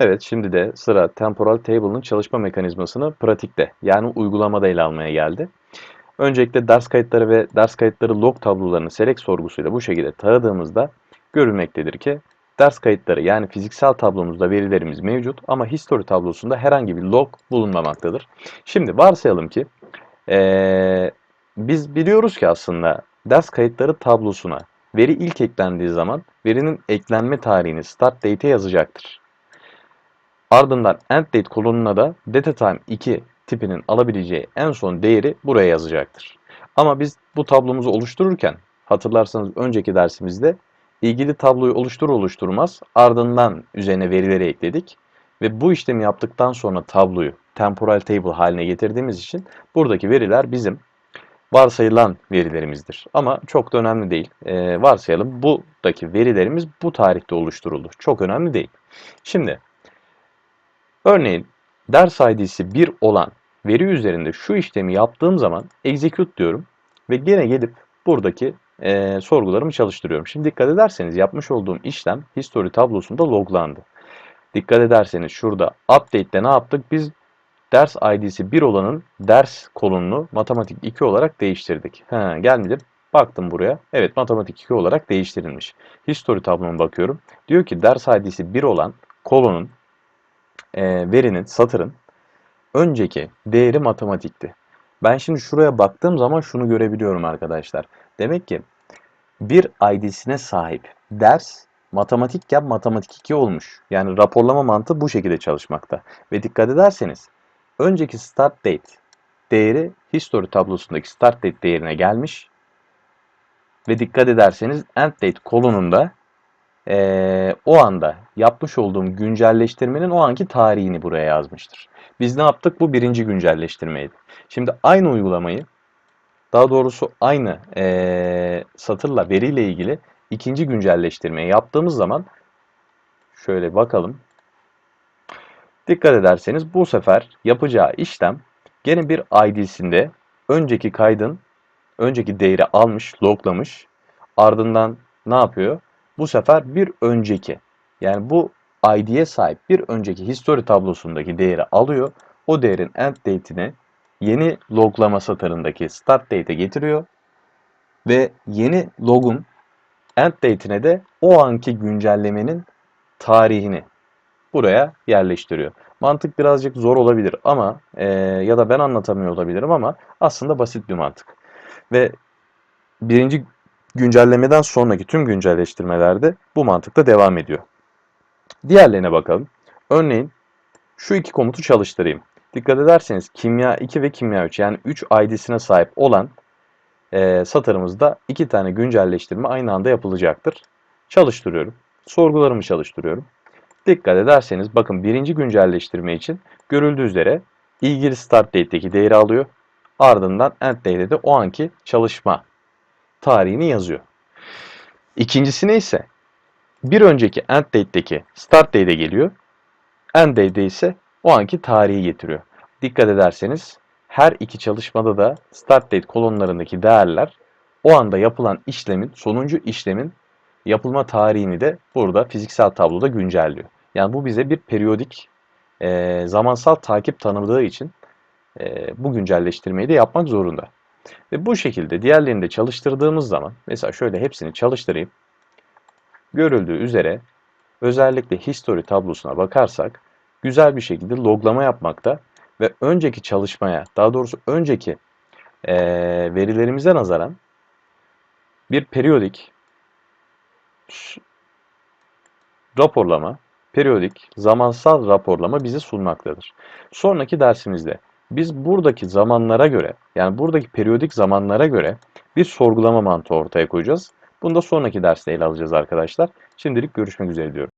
Evet, şimdi de sıra temporal table'ın çalışma mekanizmasını pratikte yani uygulamada ele almaya geldi. Öncelikle ders kayıtları ve ders kayıtları log tablolarını select sorgusuyla bu şekilde taradığımızda görülmektedir ki ders kayıtları yani fiziksel tablomuzda verilerimiz mevcut ama history tablosunda herhangi bir log bulunmamaktadır. Şimdi varsayalım ki ee, biz biliyoruz ki aslında ders kayıtları tablosuna veri ilk eklendiği zaman verinin eklenme tarihini start date'e yazacaktır. Ardından endDate kolonuna da datatime 2 tipinin alabileceği en son değeri buraya yazacaktır. Ama biz bu tablomuzu oluştururken hatırlarsanız önceki dersimizde ilgili tabloyu oluştur oluşturmaz ardından üzerine verileri ekledik. Ve bu işlemi yaptıktan sonra tabloyu temporal table haline getirdiğimiz için buradaki veriler bizim varsayılan verilerimizdir. Ama çok da önemli değil. Ee, varsayalım buradaki verilerimiz bu tarihte oluşturuldu. Çok önemli değil. Şimdi Örneğin ders id'si 1 olan veri üzerinde şu işlemi yaptığım zaman execute diyorum ve gene gelip buradaki e, sorgularımı çalıştırıyorum. Şimdi dikkat ederseniz yapmış olduğum işlem history tablosunda loglandı. Dikkat ederseniz şurada update'de ne yaptık? Biz ders id'si 1 olanın ders kolonunu matematik 2 olarak değiştirdik. He, geldim baktım buraya. Evet matematik 2 olarak değiştirilmiş. History tabloma bakıyorum. Diyor ki ders id'si 1 olan kolonun e, verinin, satırın önceki değeri matematikti. Ben şimdi şuraya baktığım zaman şunu görebiliyorum arkadaşlar. Demek ki bir ID'sine sahip ders matematikken matematik 2 olmuş. Yani raporlama mantığı bu şekilde çalışmakta. Ve dikkat ederseniz önceki start date değeri history tablosundaki start date değerine gelmiş. Ve dikkat ederseniz end date kolonunda e, o anda yapmış olduğum güncelleştirmenin o anki tarihini buraya yazmıştır. Biz ne yaptık? Bu birinci güncelleştirmeydi. Şimdi aynı uygulamayı daha doğrusu aynı e, satırla veriyle ilgili ikinci güncelleştirmeyi yaptığımız zaman şöyle bakalım. Dikkat ederseniz bu sefer yapacağı işlem gene bir ID'sinde önceki kaydın önceki değeri almış, loglamış. Ardından ne yapıyor? Bu sefer bir önceki yani bu ID'ye sahip bir önceki history tablosundaki değeri alıyor. O değerin end date'ini yeni loglama satırındaki start date'e getiriyor. Ve yeni logun end date'ine de o anki güncellemenin tarihini buraya yerleştiriyor. Mantık birazcık zor olabilir ama e, ya da ben anlatamıyor olabilirim ama aslında basit bir mantık. Ve birinci güncellemeden sonraki tüm güncelleştirmelerde bu mantıkla devam ediyor. Diğerlerine bakalım. Örneğin şu iki komutu çalıştırayım. Dikkat ederseniz kimya 2 ve kimya 3 yani 3 ID'sine sahip olan e, satırımızda iki tane güncelleştirme aynı anda yapılacaktır. Çalıştırıyorum. Sorgularımı çalıştırıyorum. Dikkat ederseniz bakın birinci güncelleştirme için görüldüğü üzere ilgili start date'deki değeri alıyor. Ardından end date'de de o anki çalışma tarihini yazıyor. İkincisine ise bir önceki end date'deki start date'e geliyor. End date'de ise o anki tarihi getiriyor. Dikkat ederseniz her iki çalışmada da start date kolonlarındaki değerler o anda yapılan işlemin, sonuncu işlemin yapılma tarihini de burada fiziksel tabloda güncelliyor. Yani bu bize bir periyodik e, zamansal takip tanıdığı için e, bu güncelleştirmeyi de yapmak zorunda. Ve bu şekilde diğerlerini de çalıştırdığımız zaman mesela şöyle hepsini çalıştırayım. Görüldüğü üzere özellikle history tablosuna bakarsak güzel bir şekilde loglama yapmakta ve önceki çalışmaya daha doğrusu önceki e, verilerimize nazaran bir periyodik raporlama, periyodik zamansal raporlama bizi sunmaktadır. Sonraki dersimizde biz buradaki zamanlara göre yani buradaki periyodik zamanlara göre bir sorgulama mantığı ortaya koyacağız. Bunu da sonraki derste ele alacağız arkadaşlar. Şimdilik görüşmek üzere diyorum.